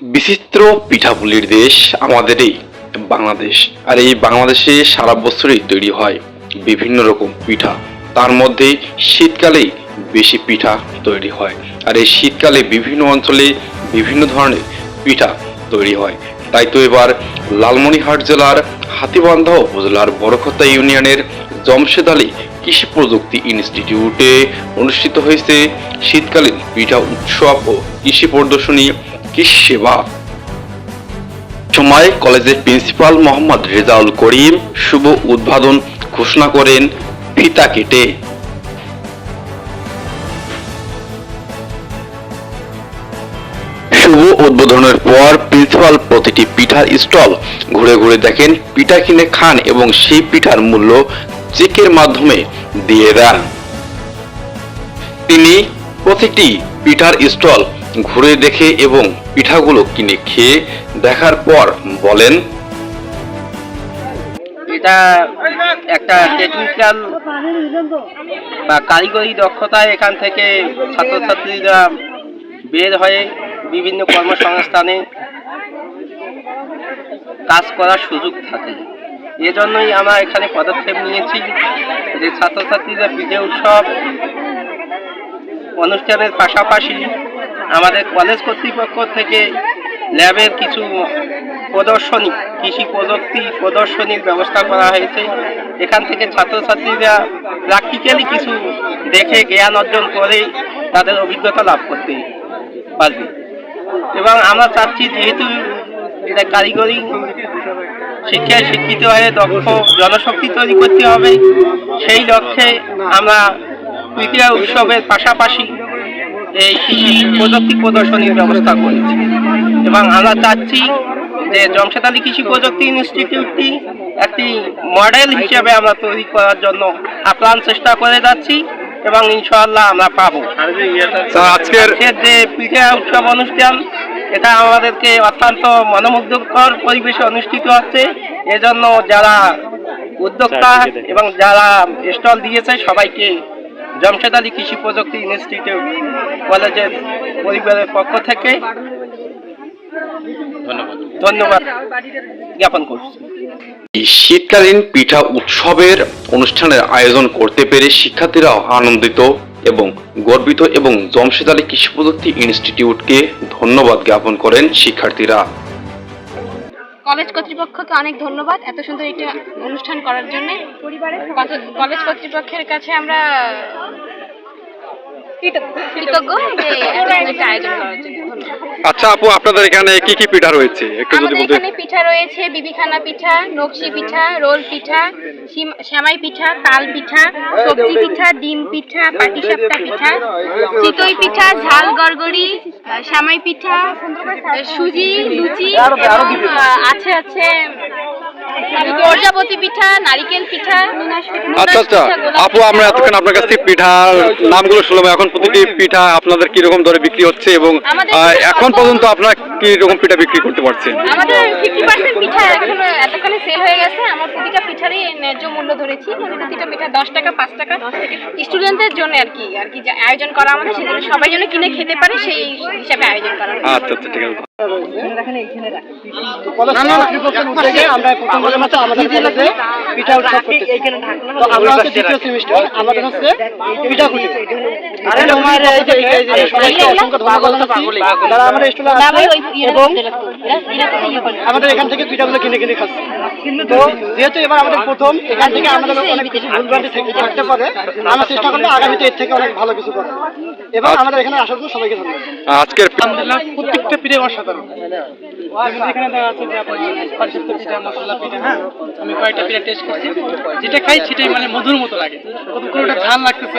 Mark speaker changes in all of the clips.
Speaker 1: বিচিত্র পিঠাপুলির দেশ আমাদের এই বাংলাদেশ। আর এই বাংলাদেশে সারা বছরই তৈরি হয় বিভিন্ন রকম পিঠা। তার মধ্যে শীতকালেই বেশি পিঠা তৈরি হয়। আর এই শীতকালে বিভিন্ন অঞ্চলে বিভিন্ন ধরনের পিঠা তৈরি হয়। তাই তো এবার লালমনিরহাট জেলার হাতিবান্ধা উপজেলার বড়খতা ইউনিয়নের জমশেদ আলী কৃষি প্রযুক্তি ইনস্টিটিউটে অনুষ্ঠিত হয়েছে শীতকালীন পিঠা উৎসব ও কৃষি প্রদর্শনী কৃষি সেবা? সময় কলেজের প্রিন্সিপাল মোহাম্মদ রেজাউল করিম শুভ উদ্বোধন ঘোষণা করেন ফিতা কেটে। শুভ উদ্বোধনের পর প্রিন্সিপাল প্রতিটি পিঠার স্টল ঘুরে ঘুরে দেখেন, পিঠা কিনে খান এবং সেই পিঠার মূল্য চেকের মাধ্যমে দিয়ে দেন। তিনি প্রতিটি পিঠার স্টল ঘুরে দেখে এবং পিঠাগুলো কিনে খেয়ে দেখার পর বলেন,
Speaker 2: এটা একটা টেকনিক্যাল বা কারিগরি দক্ষতায় এখান থেকে ছাত্রছাত্রীরা বের হয়ে বিভিন্ন কর্মসংস্থানে কাজ করার সুযোগ থাকে। এজন্যই আমরা এখানে পদক্ষেপ নিয়েছি যে ছাত্রছাত্রীরা পিঠে উৎসব অনুষ্ঠানের পাশাপাশি আমাদের কলেজ কর্তৃপক্ষ থেকে ল্যাবের কিছু প্রদর্শনী, কৃষি প্রযুক্তি প্রদর্শনীর ব্যবস্থা করা হয়েছে। এখান থেকে ছাত্রছাত্রীরা প্র্যাকটিক্যালি কিছু দেখে, জ্ঞান অর্জন করে তাদের অভিজ্ঞতা লাভ করতে পারবে। এবং আমরা চাচ্ছি যেহেতু এটা কারিগরি শিক্ষায় শিক্ষিত হয়ে দক্ষ জনশক্তি তৈরি করতে হবে, সেই লক্ষ্যে আমরা তৃতীয় উৎসবের পাশাপাশি এই কৃষি প্রযুক্তি প্রদর্শনীর ব্যবস্থা করেছে। এবং আমরা চাচ্ছি যে জমশেদ আলী কৃষি প্রযুক্তি ইনস্টিটিউটটি একটি মডেল হিসেবে আমরা তৈরি করার জন্য আপ্রাণ চেষ্টা করে যাচ্ছি এবং ইনশাআল্লাহ আমরা পাবো।
Speaker 1: আজকের
Speaker 2: আজকের যে পিঠা উৎসব অনুষ্ঠান এটা আমাদেরকে অত্যন্ত মনোমুগ্ধকর পরিবেশে অনুষ্ঠিত হচ্ছে। এজন্য যারা উদ্যোক্তা এবং যারা স্টল দিয়েছে সবাইকে জমশেদ আলী কৃষি প্রযুক্তি ইনস্টিটিউট কলেজের পরিবারের পক্ষ থেকে ধন্যবাদ। জ্ঞাপন করছি।
Speaker 1: শীতকালীন পিঠা উৎসবের অনুষ্ঠানের আয়োজন করতে পেরে শিক্ষার্থীরা আনন্দিত এবং গর্বিত এবং জমশেদ আলী কৃষি প্রযুক্তি ইনস্টিটিউটকে ধন্যবাদ জ্ঞাপন করেন শিক্ষার্থীরা।
Speaker 3: কলেজ কর্তৃপক্ষকে অনেক ধন্যবাদ এত সুন্দর একটি অনুষ্ঠান করার জন্য। কলেজ কর্তৃপক্ষের কাছে আমরা কৃতজ্ঞ যে একটা আয়োজন করার জন্য
Speaker 4: আচ্ছা আপু আপনাদের এখানে কি কি পিঠা রয়েছে? একটু যদি
Speaker 3: আমাদের
Speaker 4: বলতে
Speaker 3: এখানে পিঠা রয়েছে বিবিখানা পিঠা নকশি পিঠা রোল পিঠা সিম- সেমাই পিঠা তাল পিঠা সবজি পিঠা ডিম পিঠা পাটিসাপটা পিঠা চিতই পিঠা ঝাল গড়গড়ি আহ, সেমাই পিঠা আহ, সুজি লুচি এবং আহ, আছে আছে প্রজাপতি পিঠা নারিকেল পিঠা
Speaker 4: আচ্ছা আচ্ছা। আপু আমরা এতক্ষণ আপনার কাছ পিঠার নামগুলো শুনলাম। এখন প্রতিটি পিঠা আপনাদের কি রকম দরে বিক্রি হচ্ছে এবং
Speaker 3: এখানে
Speaker 4: পর্যন্ত আপনারা কি রকম পিঠা বিক্রি করতে পারছেন?
Speaker 3: আমাদের পিঠা এখনও এতক্ষণে সেল হয়ে গেছে। আমার প্রতিটা পিঠারই ন্যায্য মূল্য ধরেছি। মানে প্রতিটা পিঠা দশ টাকা পাঁচ টাকা। স্টুডেন্টদের জন্য আর কি আর কি আয়োজন করা আমাদের সেজন্য সবাই যেন কিনে খেতে পারে সেই হিসাবে আয়োজন করা
Speaker 4: আচ্ছা আচ্ছা ঠিক আছে।
Speaker 5: আমাদের আমরা আমার এখান থেকে পিঠাগুলো কিনে কিনে খাচ্ছি তো যেহেতু এবার আমাদের প্রথম এখান থেকে আমাদের অনেক কিছু ভুলভ্রান্তি থাকতে পারে আমরা চেষ্টা করব আগামীতে এর থেকে অনেক ভালো কিছু করার এবং আমাদের এখানে আসার জন্য সবাইকে ধন্যবাদ
Speaker 4: আজকের
Speaker 5: প্রত্যেকটা পিঠে অসাধারণ। যেমন এখানে দেখা যাচ্ছে যে আপনার পাটিসাপ্তা পিঠা মশলা পিঠা হ্যাঁ আমি কয়েকটা পিঠা টেস্ট করছি। যেটা খাই সেটাই মানে মধুর মতো লাগে। কোনোটা ঝাল লাগতেছে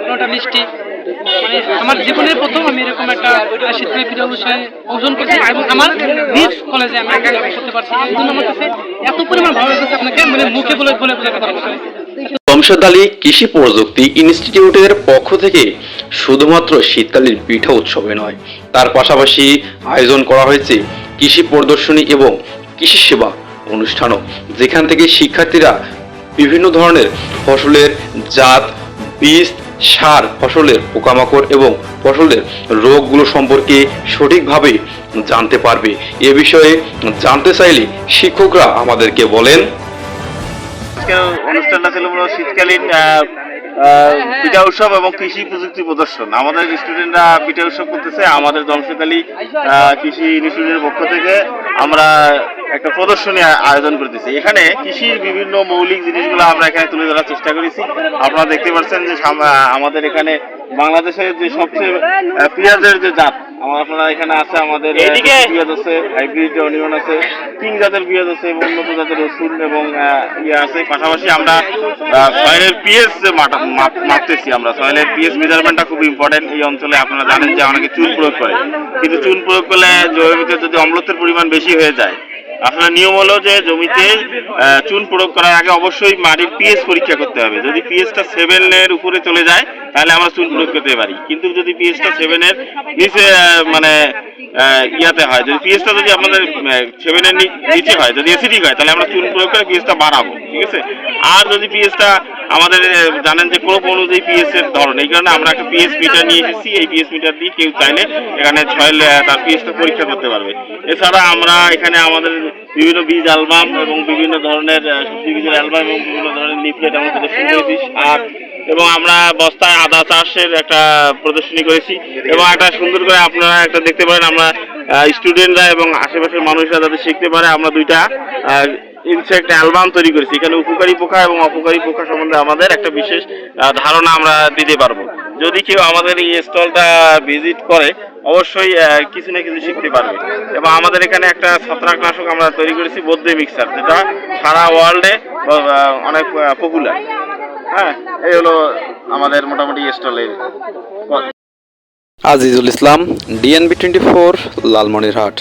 Speaker 5: কোনোটা মিষ্টি। মানে আমার জীবনের প্রথম আমি এরকম একটা শীতকালীন পিঠা অনুষ্ঠানে অংশগ্রহণ করছি এবং আমার নিজ কলেজে আমি করতে পারছি। এই জন্য আমার কাছে এত পরিমাণ ভালো লাগছে আপনাকে মানে মুখে বলে বলে বোঝাতে পারব
Speaker 1: আলী কৃষি প্রযুক্তি ইনস্টিটিউটের পক্ষ থেকে শুধুমাত্র শীতকালীন পিঠা উৎসবে নয় তার পাশাপাশি আয়োজন করা হয়েছে কৃষি প্রদর্শনী এবং কৃষি সেবা অনুষ্ঠানও, যেখান থেকে শিক্ষার্থীরা বিভিন্ন ধরনের ফসলের জাত, বীজ, সার, ফসলের পোকামাকড় এবং ফসলের রোগগুলো সম্পর্কে সঠিকভাবে জানতে পারবে। এ বিষয়ে জানতে চাইলে শিক্ষকরা আমাদেরকে বলেন।
Speaker 6: আজকের অনুষ্ঠানটা ছিল মূলত শীতকালীন পিঠা উৎসব এবং কৃষি প্রযুক্তি প্রদর্শন। আমাদের স্টুডেন্টরা পিঠা উৎসব করতেছে, আমাদের জমশেদালি কৃষি ইনস্টিটিউটের পক্ষ থেকে আমরা একটা প্রদর্শনী আয়োজন করতেছি। এখানে কৃষির বিভিন্ন মৌলিক জিনিসগুলো আমরা এখানে তুলে ধরার চেষ্টা করেছি। আপনারা দেখতে পাচ্ছেন যে আমাদের এখানে বাংলাদেশের যে সবচেয়ে পেঁয়াজের যে জাত আমার আপনারা এখানে আছে আমাদের পেঁয়াজ আছে হাইব্রিড অনিয়ন আছে তিন জাতের পেঁয়াজ আছে এবং উন্নত জাতের রসুন এবং ইয়ে আছে। পাশাপাশি আমরা সয়েলের পিএস মাপতেছি আমরা। সয়েলের পিএস মেজারমেন্টটা খুব ইম্পর্টেন্ট এই অঞ্চলে। আপনারা জানেন যে অনেকে চুল প্রয়োগ করে। কিন্তু চুল প্রয়োগ করলে জৈবিক যদি অম্লত্বের পরিমাণ বেশি হয়ে যায় আসলে নিয়ম হলো যে জমিতে চুন প্রয়োগ করার আগে অবশ্যই মাটির পিএস পরীক্ষা করতে হবে। যদি পিএসটা সেভেনের উপরে চলে যায়, তাহলে আমরা চুন প্রয়োগ করতে পারি। কিন্তু যদি পিএসটা সেভেনের নিচে মানে ইয়াতে হয়। যদি পিএসটা যদি আমাদের সেভেনের নিচে হয়, যদি অ্যাসিডিক হয়, তাহলে আমরা চুন প্রয়োগ করে পিএসটা বাড়াবো, ঠিক আছে? আর যদি পিএসটা আমাদের জানেন যে ক্রপ অনুযায়ী পিএস এর ধরন, এই কারণে আমরা একটা পিএস মিটার নিয়ে এসেছি। এই পিএস মিটার দিয়ে কেউ চাইলে এখানে ছয় তার পিএসটা পরীক্ষা করতে পারবে। এছাড়া আমরা এখানে আমাদের বিভিন্ন বীজ অ্যালবাম এবং বিভিন্ন ধরনের অ্যালবাম এবং বিভিন্ন ধরনের লিফলেট করেছি আর এবং আমরা বস্তায় আদা চাষের একটা প্রদর্শনী করেছি এবং একটা সুন্দর করে আপনারা একটা দেখতে পারেন, আমরা স্টুডেন্টরা এবং আশেপাশের মানুষরা যাতে শিখতে পারে, আমরা দুইটা ইনসেক্ট অ্যালবাম তৈরি করেছি। এখানে উপকারী পোকা এবং অপকারী পোকা সম্বন্ধে আমাদের একটা বিশেষ ধারণা আমরা দিতে পারব। যদি কেউ আমাদের এই স্টলটা ভিজিট করে, অবশ্যই কিছু না কিছু শিখতে পারবে। এবং আমাদের এখানে একটা ছত্রাকনাশক আমরা তৈরি করেছি বদ্যে মিক্সার যেটা সারা ওয়ার্ল্ডে অনেক পপুলার হ্যাঁ এই হলো আমাদের মোটামুটি স্টলের
Speaker 1: Azizul Islam DNB twenty four Lalmonirhat.